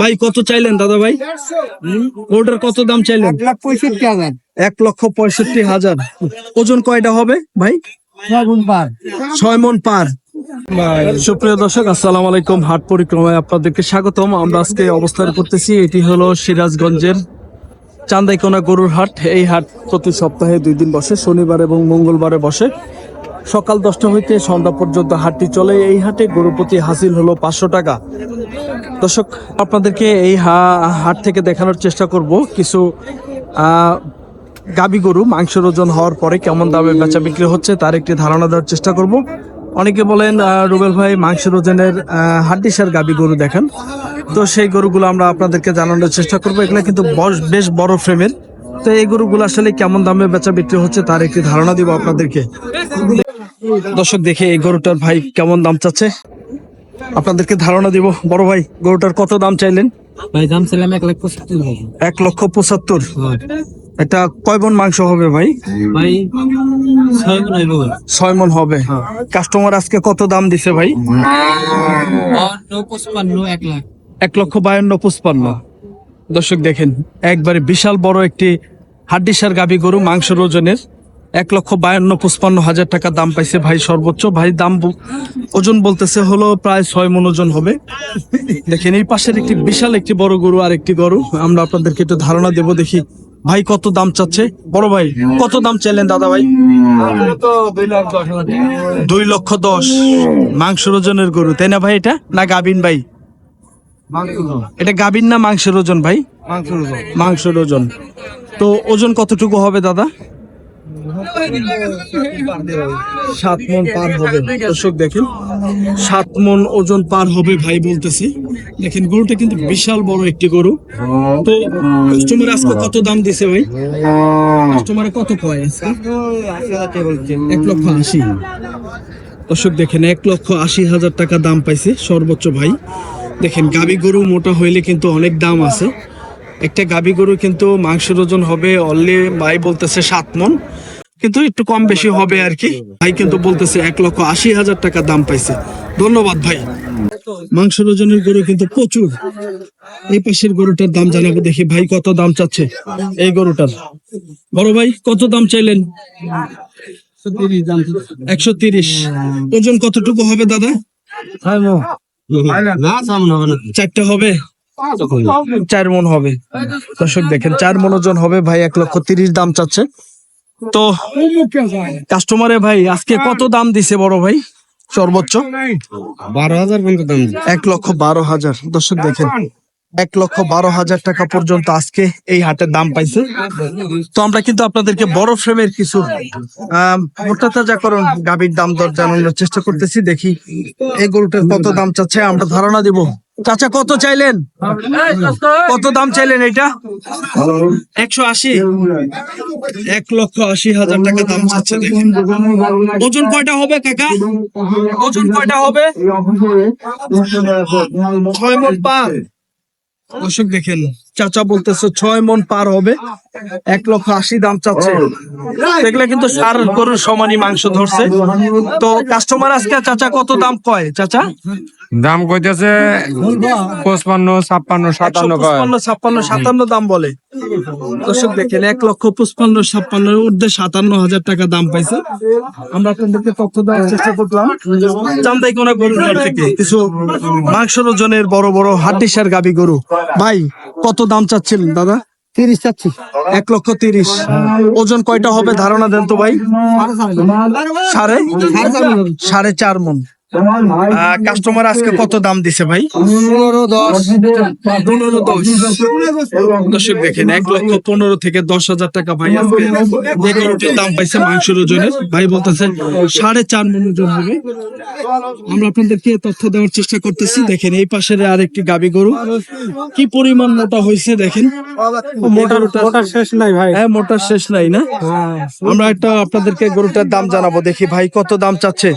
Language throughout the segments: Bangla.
ভাই কত চাইলেন দাদা ভাই? গরুটার কত দাম চাইলেন? এক লাখ পঁয়ষট্টি হাজার। এক লক্ষ পঁয়ষট্টি হাজার। ওজন কয়টা হবে ভাই? ছয় মন পার। সুপ্রিয় দর্শক আসসালামু আলাইকুম। হাট পরিক্রমায় আপনাদেরকে স্বাগতম। আমরা আজকে অবস্থান করতেছি এটি হলো সিরাজগঞ্জের চান্দাইকোনা গরুর হাট। এই হাট প্রতি সপ্তাহে দুই দিন বসে শনিবার এবং মঙ্গলবারে বসে। সকাল দশটা হইতে সন্ধ্যা পর্যন্ত হাটটি চলে। এই হাটে গরু প্রতি হাসিল হলো পাঁচশো টাকা। দর্শক, আপনাদেরকে এই হা- হাট থেকে দেখানোর চেষ্টা করব কিছু গাবি গরু, মাংসের ওজন হওয়ার পরে কেমন দামে বেচা বিক্রি হচ্ছে তার একটি ধারণা দেওয়ার চেষ্টা করব। অনেকে বলেন রুবেল ভাই, মাংসের ওজনের হাড্ডিসার গাবি গরু দেখেন। তো সেই গরুগুলো আমরা আপনাদেরকে জানানোর চেষ্টা করব। এগুলো কিন্তু বেশ বড় ফ্রেমের। তো এই গরুগুলো আসলে কেমন দামে বেচা বিক্রি হচ্ছে তার একটি ধারণা দিব আপনাদেরকে। দর্শক, দেখে এই গরুটার ভাই কেমন দাম চাচ্ছে? আপনাদেরকে ধারণা দিব। বড় ভাই গরুটার কত দাম চাইলেন? ভাই দাম ছিলাম এক পঁচাত্তর এক লক্ষ পঁচাত্তর। এটা কয় মন মাংস হবে ভাই? ভাই ছয় মনে হবে। কাস্টমার আজকে কত দাম দিছে ভাই? এক এক লক্ষ বায়ান্ন পঁচপান্ন। দর্শক দেখেন একবারে বিশাল বড় একটি হাড্ডিসার গাবি গরু মাংসের ওজনের। এক লক্ষ বায়ান্ন, পঁচপান্ন হাজার টাকা দাম পাইছে ভাই সর্বোচ্চ। ভাই দাম ওজন বলতেছে হলো প্রায় ছয় মন ওজন হবে। দেখেন, এই পাশের একটি বিশাল একটি বড় গরু আর একটি গরু। আমরা আপনাদেরকে একটু ধারণা দেব, দেখি ভাই কত দাম চাচ্ছে। বড় ভাই, কত দাম চাইলেন দাদা ভাই? দুই লক্ষ দশ। মাংসের ওজনের গরু, তাই না ভাই এটা? না গাবিন ভাই? এটা গাবিন না মাংসের ওজন ভাই? মাংসের ওজন। তো ওজন কতটুকু হবে দাদা? সাত মন পার হবে। দর্শক দেখেন, সাত মন ওজন পার হবে ভাই বলতেছে। দেখেন, গরুটা কিন্তু বিশাল বড় একটি গরু। তো কাস্টমার আজকে কত দাম দিছে ভাই? কাস্টমার কত কয় এক লক্ষ আশি। দর্শক দেখেন, এক লক্ষ আশি হাজার টাকা দাম পাইছে সর্বোচ্চ ভাই। দেখেন, গাবি গরু মোটা হইলে কিন্তু অনেক দাম আছে। একটা গাভী গরু কিন্তু মাংসের ওজন হবে অনলি ভাই বলতেছে সাত মন। কিন্তু একটু কম বেশি হবে আর কি। ভাই কিন্তু বলতেছে এক লক্ষ আশি হাজার টাকা দাম পাইছে। ধন্যবাদ ভাই। মাংসের ওজনের গরু কিন্তু প্রচুর। এই পাশের গরুটার দাম জানাব দেখি ভাই কত দাম চাচ্ছে এই গরুটার। বড় ভাই কত দাম চাইলেন? একশো তিরিশ। ওজন কতটুকু হবে দাদা? চারটে হবে। চার মন হবে। দর্শক দেখেন চার মন ওজন হবে ভাই এক লক্ষ তিরিশ দাম চাচ্ছে। তো কাস্টমারে ভাই আজকে কত দাম দিছে বড় ভাই? সর্বোচ্চ? বারো হাজার পর্যন্ত দাম এক লক্ষ বারো হাজার। দর্শক দেখেন এক লক্ষ বারো হাজার টাকা পর্যন্ত আজকে এই হাটের দাম পাইছে। তো আমরা কিন্তু আপনাদেরকে বড় ফ্রেমের কিছু আহ, মোটা তাজাকরণ গাভীর দাম দর জানানোর চেষ্টা করতেছি। দেখি এই গরুটার কত দাম চাচ্ছে আমরা ধারণা দিব। চাচা, কত চাইলেন? কত দাম চাইলেন এটা একশো আশি। এক লক্ষ আশি হাজার টাকা দাম চাচ্ছে ওজন কয়টা হবে কাকা? ওজন কয়টা হবে? ছয় মোট পাঁচ। দর্শক দেখেন চাচা বলতেছে ছয় মন পার হবে। এক লক্ষ আশি দাম চাচ্ছে। দেখলে কিন্তু সার গরুর সমানই মাংস ধরছে। তো কাস্টমার আজকে চাচা কত দাম কয়? চাচা? দাম কইতেছে পঁচপান্ন ছাপ্পান্ন সাতান্ন পঁচপান্ন ছাপ্পান্ন সাতান্ন দাম বলে। দর্শক দেখেন এক লক্ষ পঁচপান্ন ছাপ্পান্ন ঊর্ধ্বে সাতান্ন হাজার টাকা দাম পাইছে। আমরা আপনাদেরকে তথ্য দেওয়ার চেষ্টা করলাম। চান্দাই কোনা গরুর থেকে। কিছু মাংসের ওজনের বড় বড় হাড্ডিসার গাবি গরু। ভাই কত দাম চাচ্ছিলেন দাদা? তিরিশ চাচ্ছি। এক লক্ষ তিরিশ। ওজন কয়টা হবে? ধারণা দেন তো ভাই। সাড়ে সাড়ে চার মন। কাস্টমার আজকে কত দাম দিছে ভাই? পনেরো দশ। পনেরো দশ। দর্শক দেখেন এক লক্ষ পনেরো থেকে দশ হাজার টাকা ভাই আজকে যে গরুটির দাম পাইছে মাংসের ওজনের। ভাই বলতেছে সাড়ে চার মন ওজন হবে। আমরা আপনাদেরকে তথ্য দেওয়ার চেষ্টা করতেছি। দেখেন এই পাশের আরেকটি গাবি গরু। কি পরিমাণ মোটা হয়েছে দেখেন। মোটার ওটা শেষ নাই ভাই। হ্যাঁ মোটার শেষ নাই না? আমরা একটা আপনাদেরকে গরুটার দাম জানাব। দেখি ভাই কত দাম চাচ্ছে?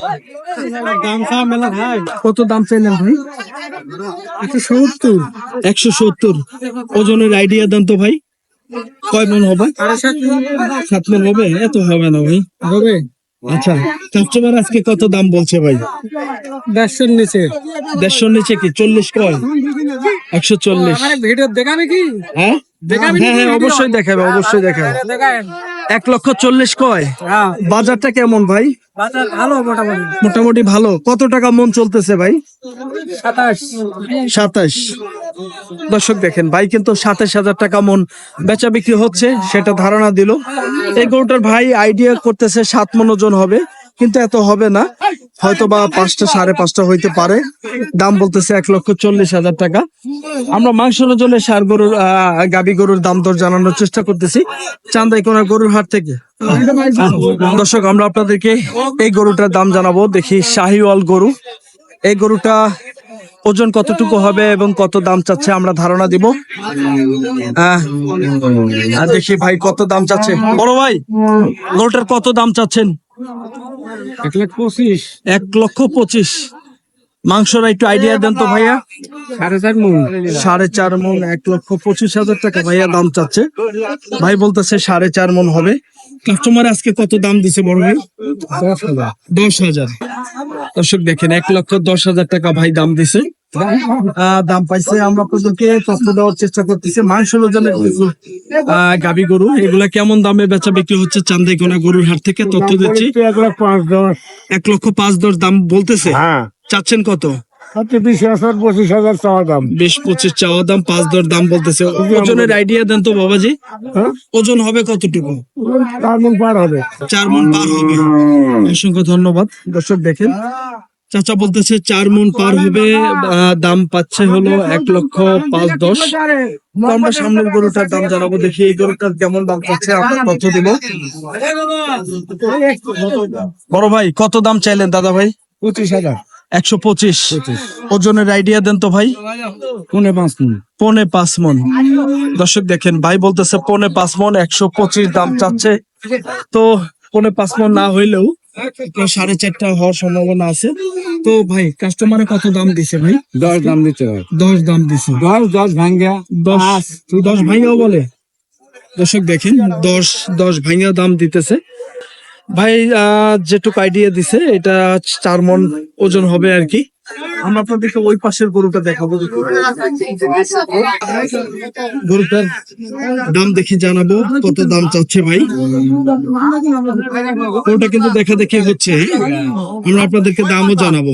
দাম কত দাম চাইলেন ভাই? একশো সত্তর। একশো সত্তর। ওজনের আইডিয়া দেন তো ভাই। কয় মন হবে? সাত মন হবে? এত হবে না ভাই। হবে। আচ্ছা কাস্টমার আজকে কত দাম বলছে ভাই? দেড়শোর নিচে। দেড়শোর নিচে কি? চল্লিশ কয়? একশো চল্লিশ। ভিডিও দেখাবে কি? হ্যাঁ? হ্যাঁ হ্যাঁ অবশ্যই দেখাবে অবশ্যই দেখাবে। এক লক্ষ চল্লিশ কয়? হ্যাঁ। বাজারটা কেমন ভাই? ভালো মোটামুটি। মোটামুটি ভালো। কত টাকা মন চলতেছে ভাই? সাতাশ। সাতাশ। দর্শক দেখেন ভাই কিন্তু সাতাশ হাজার টাকা মন বেচা বিক্রি হচ্ছে সেটা ধারণা দিল। এই গরুটার ভাই আইডিয়া করতেছে সাত মন ওজন হবে। কিন্তু এত হবে না। হয়তো বা পাঁচটা, সাড়ে পাঁচটা হইতে পারে। দাম বলতেছে এক লক্ষ চল্লিশ হাজার টাকা। আমরা মাংসের জন্য সার গরুর গাবি গরুর দাম দর জানানোর চেষ্টা করতেছি। চান্দাইকোনা গরুর হাট থেকে। দর্শক, আমরা আপনাদেরকে এই গরুটার দাম জানাব। দেখি শাহিওয়াল গরু। এই গরুটা ওজন কতটুকু হবে এবং কত দাম চাচ্ছে আমরা ধারণা দিব। আর দেখি ভাই কত দাম চাচ্ছে। বড় ভাই গরুটার কত দাম চাচ্ছেন? এক লাখ পঁচিশ। এক লক্ষ পঁচিশ। মাংসর একটু আইডিয়া দেন তো ভাইয়া। সাড়ে চার মন। সাড়ে চার মন এক লক্ষ পঁচিশ হাজার টাকা ভাইয়া দাম চাচ্ছে। ভাই বলতেছে সাড়ে চার মন হবে। কাস্টমার আজকে কত দাম দিছে বড় ভাই? দশ হাজার। দশ হাজার। দর্শক দেখেন এক লক্ষ দশ হাজার টাকা ভাই দাম দিছে। দাম পাইছে আমরা আপনাদেরকে তথ্য দেওয়ার চেষ্টা করতেছি। মাংস ওজনের কিছু গাভী গরু এগুলা কেমন দামে বেচা বিক্রি হচ্ছে চান্দাইকোনা গরুর হাট থেকে তথ্য দিচ্ছি। এক লাখ পাঁচ দশ। এক লক্ষ পাঁচ দশ দাম বলতেছে। হ্যাঁ। চাচ্ছেন কত? বিশ হাজার পঁচিশ হাজার চাওয়া দাম। বিশ পঁচিশ চাওয়া দাম পাঁচ দর দাম বলতেছে। ওজনের আইডিয়া দেন তো বাবাজি। হ্যাঁ? ওজন হবে কতটুকু? চার মন পার হবে। চার মন পার হবে। অসংখ্য ধন্যবাদ। দর্শক দেখেন চাচা বলতেছে চার মন পার হবে দাম পাচ্ছে হলো এক লক্ষ পাঁচ দশ। আমরা সামনের গরুটার দাম জানাব দেখি এই গরুটার কেমন দাম পাচ্ছে আমরা তথ্য দিব। বড় ভাই কত দাম চাইলেন দাদা ভাই? পঁচিশ হাজার। একশো পঁচিশ। ওজনের আইডিয়া দেন তো ভাই। পৌনে পাঁচ মন। পনে পাঁচ মন। দর্শক দেখেন ভাই বলতেছে পনে পাঁচ মন একশো পঁচিশ দাম চাচ্ছে। তো পনে পাঁচ মন না হইলেও আপনার সাড়ে চারটা হওয়ার সম্ভাবনা আছে। তো ভাই কাস্টমারে কত দাম দিছে ভাই? দশ দাম দিতে হয়। দশ দাম দিছে। দশ দশ ভাঙ্গা দশ দশ ভাঙ্গাও বলে। দর্শক দেখেন দশ দশ ভাঙ্গা দাম দিতেছে। ভাই যেটুকু আইডিয়া দিছে এটা চার মন ওজন হবে আর কি। আমরা আপনাদেরকে ওই পাশের গরুটা দেখাবো গরুটার দাম দেখে জানাব, কত দাম চাচ্ছে ভাই। ওটা কিন্তু দেখা দেখি হচ্ছে আমরা আপনাদেরকে দামও জানাব,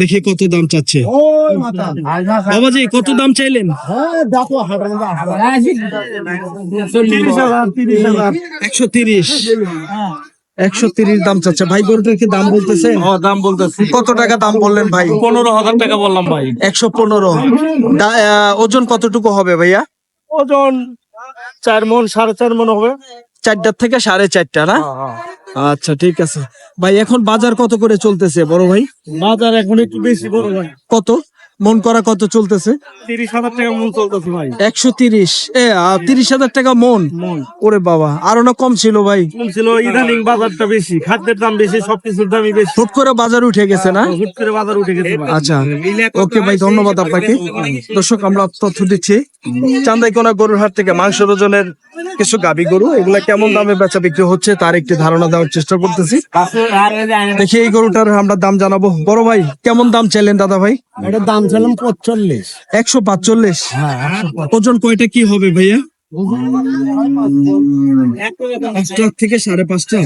দেখি কত দাম চাচ্ছে। বাবাজি, কত দাম চাইলেন? একশো তিরিশ। একশো তিরিশ দাম চাচ্ছে। ভাই গরুটার কি দাম বলতেছে দাম বলতেছি। কত টাকা দাম বললেন ভাই? পনেরো হাজার টাকা বললাম ভাই। একশো পনেরো। ওজন কতটুকু হবে ভাইয়া? ওজন চার মন সাড়ে চার মন হবে। চারটার থেকে সাড়ে চারটা না? আচ্ছা ঠিক আছে। ভাই এখন বাজার কত করে চলতেছে বড় ভাই? বাজার এখন একটু বেশি বড় ভাই। কত? মন করা কত চলতেছে? তিরিশ হাজার টাকা মন চলতেছে ভাই। একশো তিরিশ। এ তিরিশ হাজার টাকা মন? ওরে বাবা আরও না কম ছিল ভাই? কম ছিল ইদানিং বাজারটা বেশি খাদ্যের দাম বেশি সবকিছুর দামই বেশি। হুট করে বাজার উঠে গেছে না? হুট করে বাজার উঠে গেছে আচ্ছা ওকে ভাই ধন্যবাদ আপনাকে। দর্শক আমরা তথ্য দিচ্ছি। চান্দাইকোনা গরুর হাট থেকে মাংস ওজনের কিছু গাবি গরু এগুলা কেমন দামে বেচা বিক্রি হচ্ছে তার একটি ধারণা দেওয়ার চেষ্টা করতেছি। দেখি এই গরুটার আমরা দাম জানাব। বড় ভাই কেমন দাম চাইলেন দাদা ভাই? এটার দাম ছিলাম পঁচল্লিশ একশো পাঁচচল্লিশ? হ্যাঁ ওজন কয়টা কি হবে ভাইয়া? পাঁচটা থেকে সাড়ে পাঁচটা?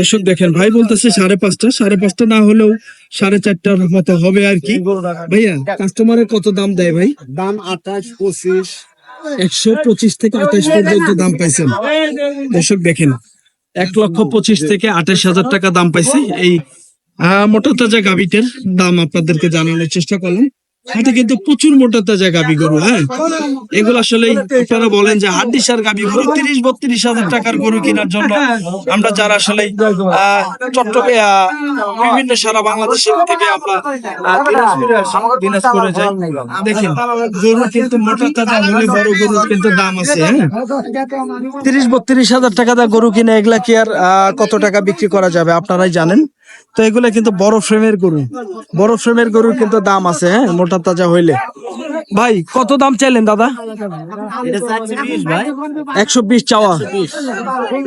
দর্শক দেখেন ভাই বলতেছে সাড়ে পাঁচটা। সাড়ে পাঁচটা না হলেও সাড়ে চারটার মতো হবে আর কি। ভাইয়া কাস্টমারের কত দাম দেয় ভাই? দাম আঠাশ পঁচিশ। একশো পঁচিশ থেকে আঠাশ পর্যন্ত দাম পাইছেন। দর্শক দেখেন এক লক্ষ পঁচিশ থেকে আঠাশ হাজার টাকা দাম পাইছে। এই আহ, মোটা তাজা গাভিটার দাম আপনাদেরকে জানানোর চেষ্টা করলাম। হাটে কিন্তু প্রচুর মোটা তাজা গাবি গরু হ্যাঁ? এগুলো আসলে আপনারা বলেন যে হাড্ডি সার গাবি গরু তিরিশ বত্রিশ হাজার টাকার গরু কেনার জন্য আমরা যারা আসলে চট্টগ্রামে বিভিন্ন সারা বাংলাদেশের থেকে আমরা দিনাজপুরে যাই। দেখেন গরু কিন্তু মোটা তাজা হলে বড় গরুর কিন্তু দাম আছে হ্যাঁ? তিরিশ বত্রিশ হাজার টাকা দা গরু কিনে এগুলা কি আর কত টাকা বিক্রি করা যাবে আপনারাই জানেন। তো এগুলো কিন্তু বড় ফ্রেমের গরু। বড় ফ্রেমের গরুর কিন্তু দাম আছে হ্যাঁ? মোটা তাজা হইলে। ভাই কত দাম চাইলেন দাদা? একশো বিশ চাওয়া।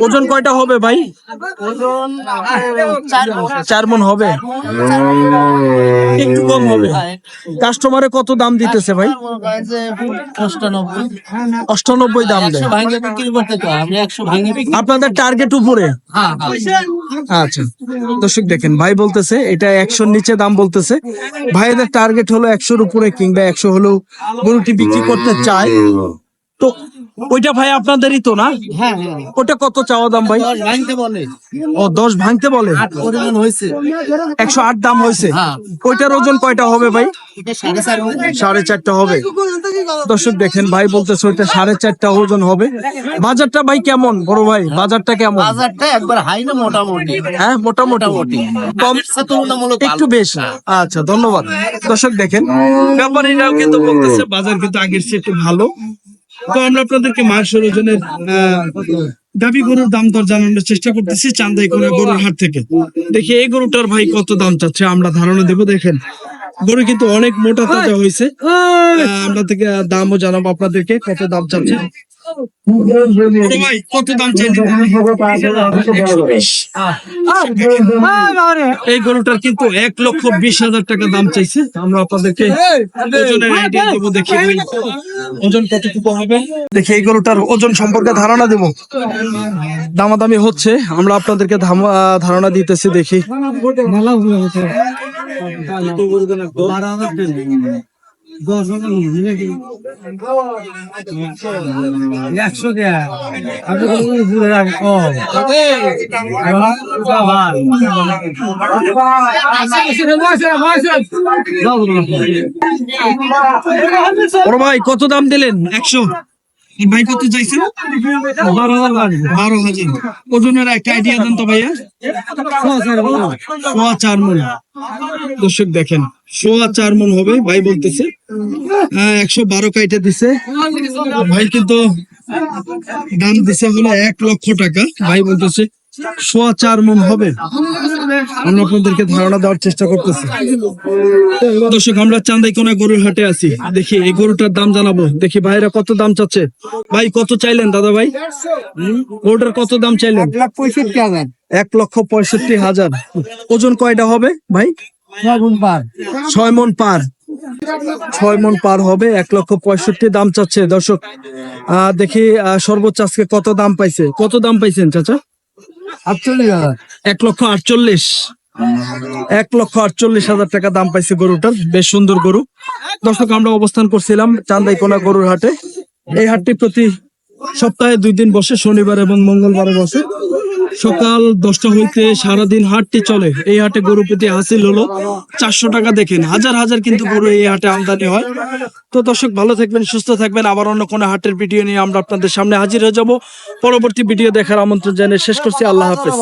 ওজন কয়টা হবে ভাই? চার মন। হবে? একটু কম হবে। কাস্টমারে কত দাম দিতেছে ভাই? অষ্টানব্বই দাম দেয়। আপনাদের টার্গেট উপরে? আচ্ছা। দর্শক দেখেন ভাই বলতেছে এটা একশোর নিচে দাম বলতেছে। ভাইদের টার্গেট হলো একশোর উপরে কিংবা একশো হলেও গরুটি বিক্রি করতে চায় তো ওইটা ভাই আপনাদেরই তো না? হ্যাঁ হ্যাঁ। ওটা কত চাওয়া দাম ভাই? ভাঙতে বলে। ও দশ ভাঙতে বলে? হয়েছে। একশো আট দাম হয়েছে। হ্যাঁ। ওইটার ওজন কয়টা হবে ভাই? সাড়ে চারটা হবে। দর্শক দেখেন ভাই বলতেছে ওইটা সাড়ে চারটা ওজন হবে। বাজারটা ভাই কেমন বড় ভাই? বাজারটা কেমন? বাজারটা একবার হাই না মোটামুটি? হ্যাঁ মোটামুটি। মোটামুটি। কম তুলনামূলক একটু বেশ। আচ্ছা ধন্যবাদ। দর্শক দেখেন ব্যাপারীরাও কিন্তু বলতেছে বাজার কিন্তু আগের চেয়ে একটু ভালো। তো আমরা আপনাদেরকে মাংসের ওজনের দাবি গরুর দাম দর জানানোর চেষ্টা করতেছি চান্দাই করে গরুর হাট থেকে দেখি এই গরুটার ভাই কত দাম চাচ্ছে আমরা ধারণা দেব দেখেন গরু কিন্তু অনেক মোটা তাজা হয়েছে আমরা থেকে দামও জানাব আপনাদেরকে কত দাম চাচ্ছে কত দাম। এই গরুটার কিন্তু এক লক্ষ বিশ হাজার টাকা দাম চাইছে আমরা আপনাদেরকে দেখি ওজন কতটুকু হবে দেখি এই গরুটার ওজন সম্পর্কে ধারণা দেব। দামাদামি হচ্ছে আমরা আপনাদেরকে ধাম- আহ, ধারণা দিতেছি দেখি। রাখেন ভাই কত দাম দিলেন একশো। ভাই কত চাইছেন? বারো হাজার। ওজনের একটা আইডিয়া দেন তো ভাইয়া। সোয়া চার মন। দর্শক দেখেন, সোয়া চার মন হবে, ভাই বলতেছে। একশো বারো কাইটে দিছে। ভাই কিন্তু দাম দিছে হলো এক লক্ষ টাকা, ভাই বলতেছে। সোয়া চার মন হবে। আমরা আপনাদেরকে ধারণা দেওয়ার চেষ্টা করতেছি। দর্শক আমরা চান্দাই কোনা গরুর হাটে আছি। দেখি এই গরুটার দাম জানাব। দেখি ভাইরা কত দাম চাচ্ছে? ভাই কত চাইলেন দাদা ভাই? গরুটার কত দাম চাইলেন? এক লক্ষ পঁয়ষট্টি হাজার। ওজন কয়টা হবে ভাই? ছয় পার। ছয় মন পার। ছয় মন পার হবে এক লক্ষ পঁয়ষট্টি দাম চাচ্ছে। দর্শক আহ, দেখি সর্বোচ্চ আজকে কত দাম পাইছে? কত দাম পাইছেন চাচা? এক লক্ষ আটচল্লিশ। এক লক্ষ আটচল্লিশ হাজার টাকা দাম পাইছে গরুটার। বেশ সুন্দর গরু। দর্শক, আমরা অবস্থান করছিলাম চান্দাইকোনা গরুর হাটে। এই হাটটি প্রতি সপ্তাহে দুই দিন বসে, শনিবার এবং মঙ্গলবারে বসে। সকাল দশটা হইতে সারাদিন হাটটি চলে। এই হাটে গরু প্রতি হাসিল হলো চারশো টাকা দেখেন। হাজার হাজার কিন্তু গরু এই হাটে আমদানি হয়। তো দর্শক, ভালো থাকবেন, সুস্থ থাকবেন। আবার অন্য কোনো হাটের ভিডিও নিয়ে আমরা আপনাদের সামনে হাজির হয়ে যাব। পরবর্তী ভিডিও দেখার আমন্ত্রণ জানিয়ে শেষ করছি। আল্লাহ হাফেজ।